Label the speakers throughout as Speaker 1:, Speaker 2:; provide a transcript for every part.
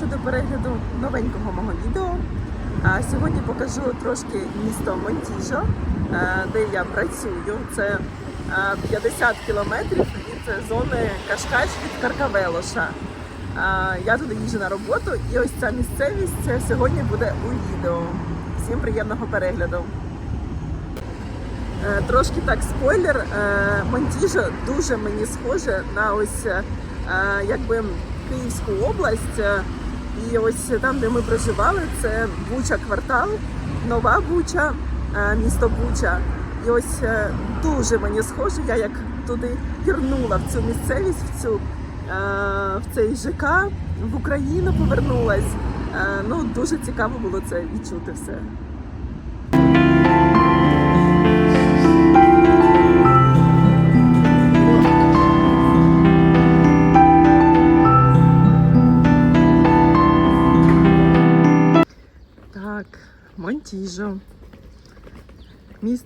Speaker 1: Запрошую до перегляду новенького мого відео. А сьогодні покажу трошки місто Монтіжо, е, де я працюю. Це е, 50 кілометрів від зони Кашкаш від Каркавелоша. Я туди їжджу на роботу, і ось ця місцевість це сьогодні буде у відео. Всім приємного перегляду. Е, Трошки так спойлер. е, Монтіжо дуже мені схоже на ось е, якби Київську область. І ось там, де ми проживали, це Буча квартал, Нова Буча, е, місто Буча. І ось е, дуже мені схоже, я як туди пірнула в цю місцевість, в цю е, в цей ЖК, в Україну повернулась. Ну дуже цікаво було це відчути все.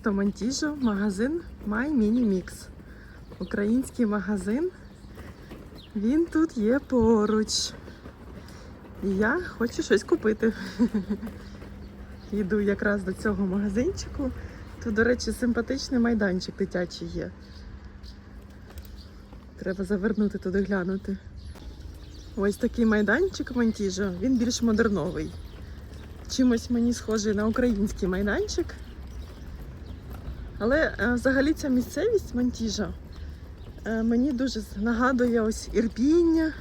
Speaker 1: Місто Монтіжо, магазин My Mini Mix. Український магазин. Він тут є поруч. І я хочу щось купити. Йду якраз до цього магазинчику. Тут, до речі, симпатичний майданчик дитячий є. Треба завернути туди глянути. Ось такий майданчик Монтіжо, він більш модерновий. Чимось мені схожий на український майданчик. Але е, взагалі ця місцевість Монтіжа е, мені дуже нагадує ось Ірпіння,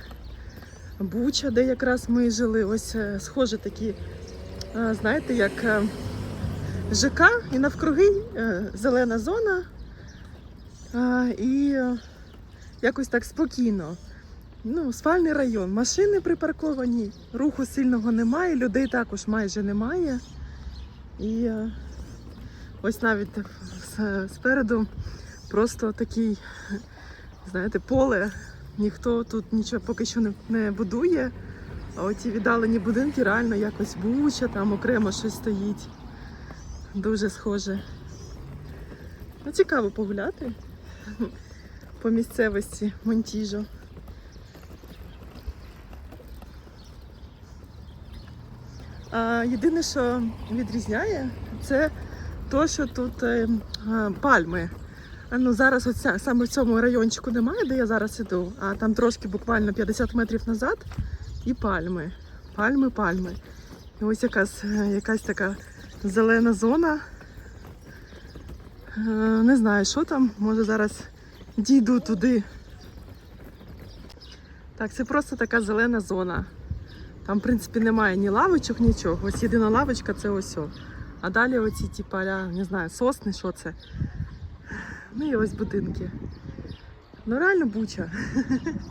Speaker 1: Буча, де якраз ми жили. Ось е, схожі такі, знаєте, як ЖК і навкруги зелена зона. І якось так спокійно. Ну, спальний район. Машини припарковані, руху сильного немає, людей також майже немає. І ось навіть с- спереду просто такий, знаєте, поле. Ніхто тут нічого поки що не, не будує. А оті віддалені будинки реально якось буча, там окремо щось стоїть. Дуже схоже. Ну, цікаво погуляти по місцевості Монтіжо. А, єдине, що відрізняє, це то, що тут е, е, пальми. Ну, зараз оця, саме в цьому райончику немає, де я зараз іду, а там трошки буквально 50 метрів назад і пальми. Пальми, пальми. І ось якась, е, якась така зелена зона. Е, Не знаю, що там, може зараз дійду туди. Так, це просто така зелена зона. Там, в принципі, немає ні лавочок, нічого. Ось єдина лавочка це ось. о. А далі оці, типа, я не знаю, сосни, що це. Ну і ось будинки. Ну реально буча.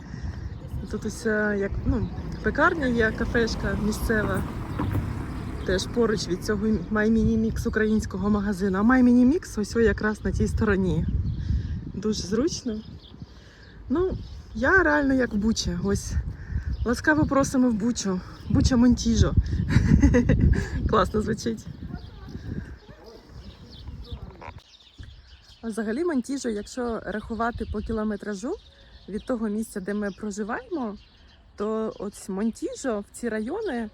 Speaker 1: Тут ось е, як, ну, пекарня є, кафешка місцева. Теж поруч від цього Mix українського магазину. А Mix ось якраз на тій стороні. Дуже зручно. Ну, я реально як в Бучі. Ось Ласкаво просимо в Бучу. Буча Монтіжо. Класно звучить. Взагалі Монтіжо, якщо рахувати по кілометражу від того місця, де ми проживаємо, то ось Монтіжо в ці райони,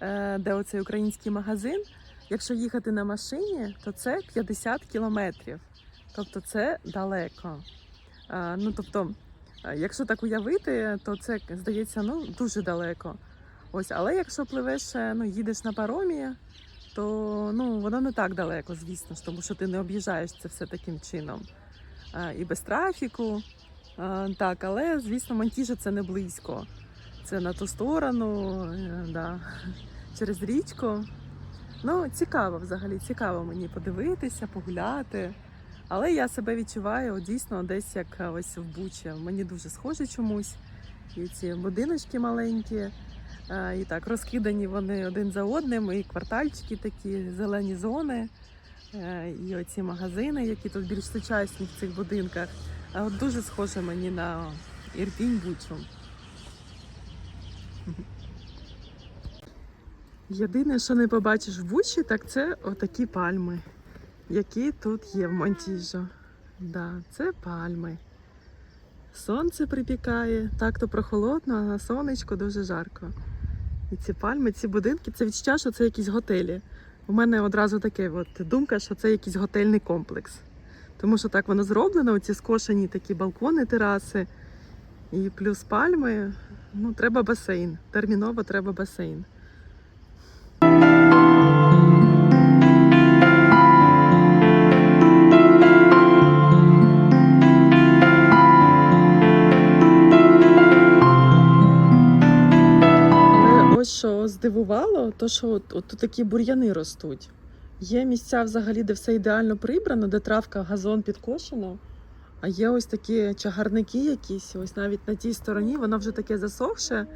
Speaker 1: е, де оцей український магазин, якщо їхати на машині, то це 50 кілометрів. Тобто це далеко. Ну, тобто, Е, Якщо так уявити, то це здається ну дуже далеко. Ось, але якщо пливеш, е, ну їдеш на паромі, то ну воно не так далеко, звісно ж, тому що ти не об'їжджаєш це все таким чином. Е, І без трафіку. Е, Так, але звісно, Монтіжо це не близько. Це на ту сторону, е, да, через річку. Ну, цікаво взагалі, цікаво мені подивитися, погуляти. Але я себе відчуваю дійсно десь як ось в Бучі. Мені дуже схоже чомусь. І ці будиночки маленькі, і так розкидані вони один за одним, і квартальчики такі, зелені зони, е, і оці магазини, які тут більш сучасні в цих будинках. От дуже схоже мені на Ірпінь Бучу. Єдине, що не побачиш в Бучі, так це отакі пальми, які тут є в Монтіжо. Да, це пальми. Сонце припікає, так то прохолодно, а на сонечко дуже жарко. І ці пальми, ці будинки, це відчуття, що це якісь готелі. У мене одразу таке думка, що це якийсь готельний комплекс. Тому що так воно зроблено, оці скошені такі балкони, тераси, і плюс пальми. Ну, треба басейн. Терміново треба басейн. Здивувало, то що от, от тут такі бур'яни ростуть. Є місця взагалі, де все ідеально прибрано, де травка, газон підкошено. А є ось такі чагарники якісь, ось навіть на тій стороні, воно вже таке засохше.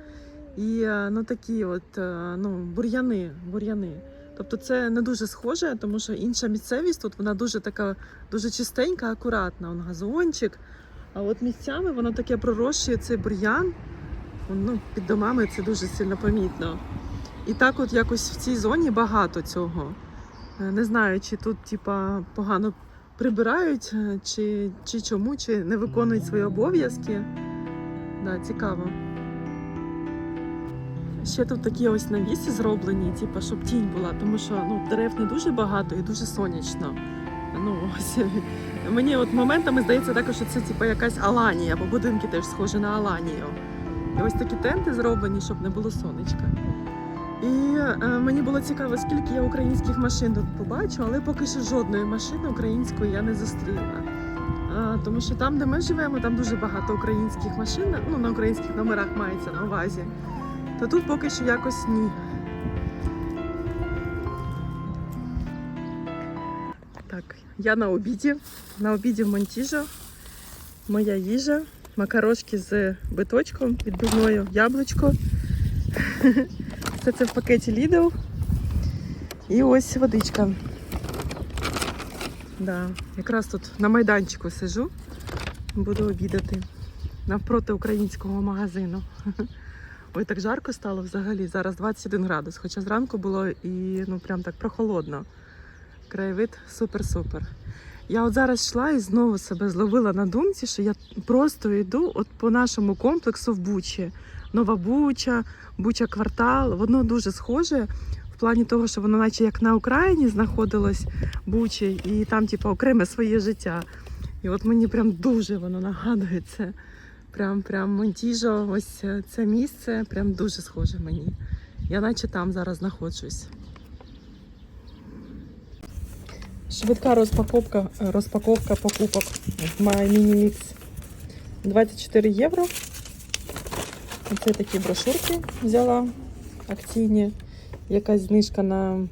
Speaker 1: І е, ну такі от е, ну, бур'яни, бур'яни. Тобто це не дуже схоже, тому що інша місцевість тут вона дуже така, дуже чистенька, акуратна. Он газончик. А от місцями воно таке пророщує цей бур'ян. Ну, під домами це дуже сильно помітно. І так, от якось в цій зоні багато цього. Е, Не знаю, чи тут типа погано прибирають, е, чи, чи чому, чи не виконують свої обов'язки. Да, цікаво. Ще тут такі ось навіси зроблені, типу, щоб тінь була, тому що ну, дерев не дуже багато і дуже сонячно. Ну, ось, мені от моментами здається також, що це типу, якась Аланія, бо будинки теж схожі на Аланію. І ось такі тенти зроблені, щоб не було сонечка. І е, мені було цікаво, скільки я українських машин тут побачу, але поки що жодної машини української я не зустріла. А, тому що там, де ми живемо, там дуже багато українських машин, ну на українських номерах мається на увазі. То тут поки що якось ні. Так, я на обіді. На обіді в Монтіжо. Моя їжа. Макарошки з биточком відбивною, яблучко. Все це в пакеті Lidl. І ось водичка. Да, якраз тут на майданчику сижу, буду обідати навпроти українського магазину. Ой, так жарко стало взагалі. Зараз 21 градус, хоча зранку було і ну прям так прохолодно. Краєвид супер-супер. Я от зараз йшла і знову себе зловила на думці, що я просто йду от по нашому комплексу в Бучі. Нова Буча, Буча квартал. Воно дуже схоже в плані того, що воно, наче як на Україні знаходилось Бучі, і там, типу, окреме своє життя. І от мені прям дуже воно нагадує це. Прям прям Монтіжо, ось це місце, прям дуже схоже мені. Я наче там зараз знаходжусь. Швидка розпаковка, розпаковка покупок My Mini Mix. 24 євро. Оце такі брошурки взяла акційні. Якась знижка на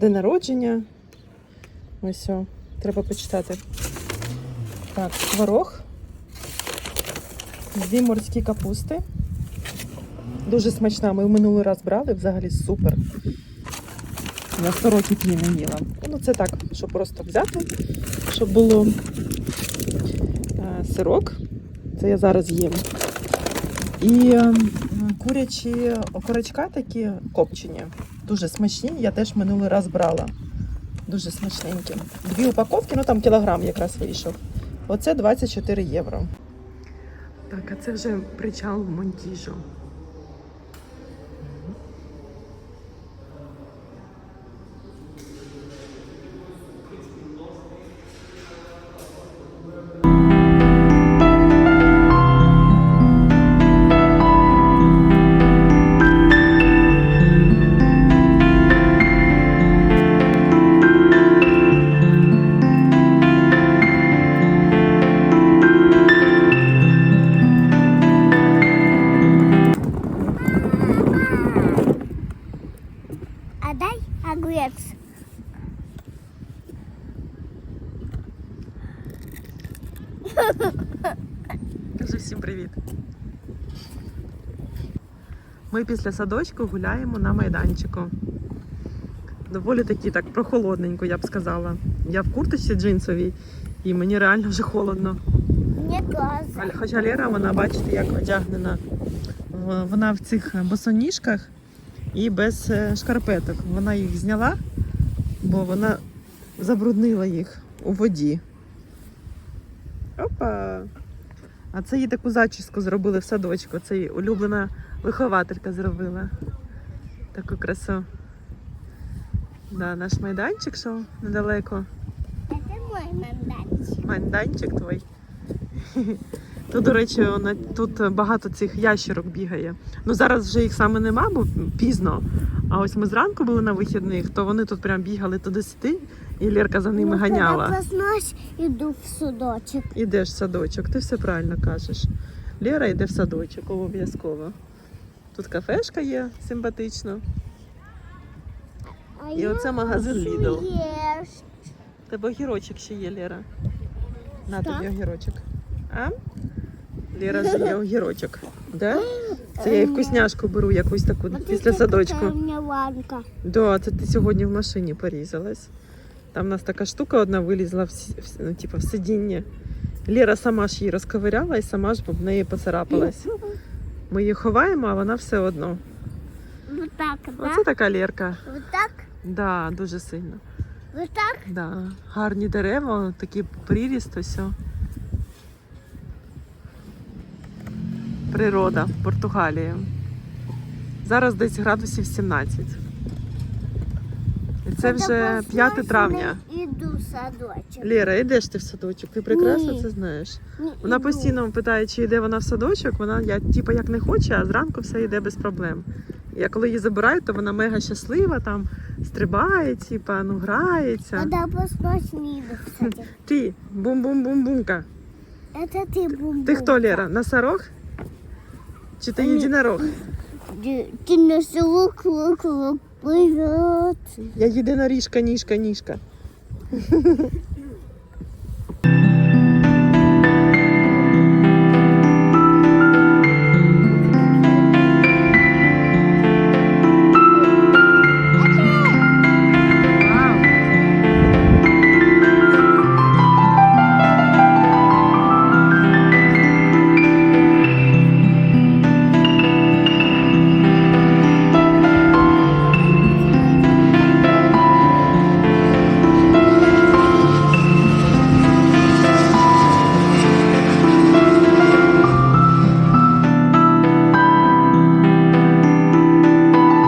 Speaker 1: день народження. Ось, о, треба почитати. Так, творог. Дві морські капусти. Дуже смачна. Ми в минулий раз брали, взагалі супер. Я 100 років її не їла. Ну, це так, щоб просто взяти, щоб було е, сирок. Це я зараз їм. І курячі окорочка такі копчені. Дуже смачні. Я теж минулий раз брала. Дуже смачненькі. Дві упаковки, ну там кілограм якраз вийшов. Оце 24 євро. Так, а це вже причал в Монтіжо.
Speaker 2: А дай огурец.
Speaker 1: Кажи всім привіт. Ми після садочку гуляємо на майданчику. Доволі таки так прохолодненько, я б сказала. Я в курточці джинсовій і мені реально вже холодно. Але Хоча Лера, вона, бачите, як одягнена. Вона в цих босоніжках і без е, шкарпеток. Вона їх зняла, бо вона забруднила їх у воді. Опа! А це їй таку зачіску зробили в садочку. Це її улюблена вихователька зробила. Таку красу. Да, наш майданчик, що недалеко.
Speaker 2: Это мой мандатчик.
Speaker 1: Майданчик твій. Тут, до речі, тут багато цих ящерок бігає. Ну зараз вже їх саме нема, бо пізно. А ось ми зранку були на вихідних, то вони тут прям бігали туди-сюди, і Лерка за ними
Speaker 2: Ну,
Speaker 1: ганяла.
Speaker 2: Когда проснусь, иду в судочек.
Speaker 1: Ідеш в садочок, ти все правильно кажеш. Лера йде в садочок обов'язково. Тут кафешка є симпатично.
Speaker 2: А
Speaker 1: І
Speaker 2: я
Speaker 1: оце магазин Lidl. Тебе огірочок ще є, Лера. На тобі огірочок. А? Лера жує огірочок. Да? Це я і вкусняшку беру якусь таку після садочку.
Speaker 2: у ланка.
Speaker 1: Да, це ти сьогодні в машині порізалась. Там у нас така штука одна вилізла в, в, ну, типу, в сидіння. Лера сама ж її розковиряла і сама ж в неї поцарапалась. Ми її ховаємо, а вона все одно.
Speaker 2: Вот так, да?
Speaker 1: Оце така Лерка.
Speaker 2: Вот так,
Speaker 1: Да, дуже сильно.
Speaker 2: вот так.
Speaker 1: Да. Гарні дерева, такий приріст ось. о. Природа, Португалія. Зараз десь градусів 17. І це вже 5 травня.
Speaker 2: я Иду в садочек.
Speaker 1: Лера, йдеш ти в садочок? Ти прекрасно
Speaker 2: Ні.
Speaker 1: це знаєш. Вона постійно питає, чи йде вона в садочок. Вона я типу як не хоче, а зранку все йде без проблем. Я коли її забираю, то вона мега щаслива, там стрибає, типа, ну грається.
Speaker 2: Когда проснусь, не в садик.
Speaker 1: Ти бум-бум-бум-бумка.
Speaker 2: Это ты бум
Speaker 1: Ти хто, Лера? Носорог? Чи ти
Speaker 2: Ні.
Speaker 1: єдинорог?
Speaker 2: Ты, ты на село круг-круг плывет.
Speaker 1: Я єдиноріжка, ніжка, ніжка.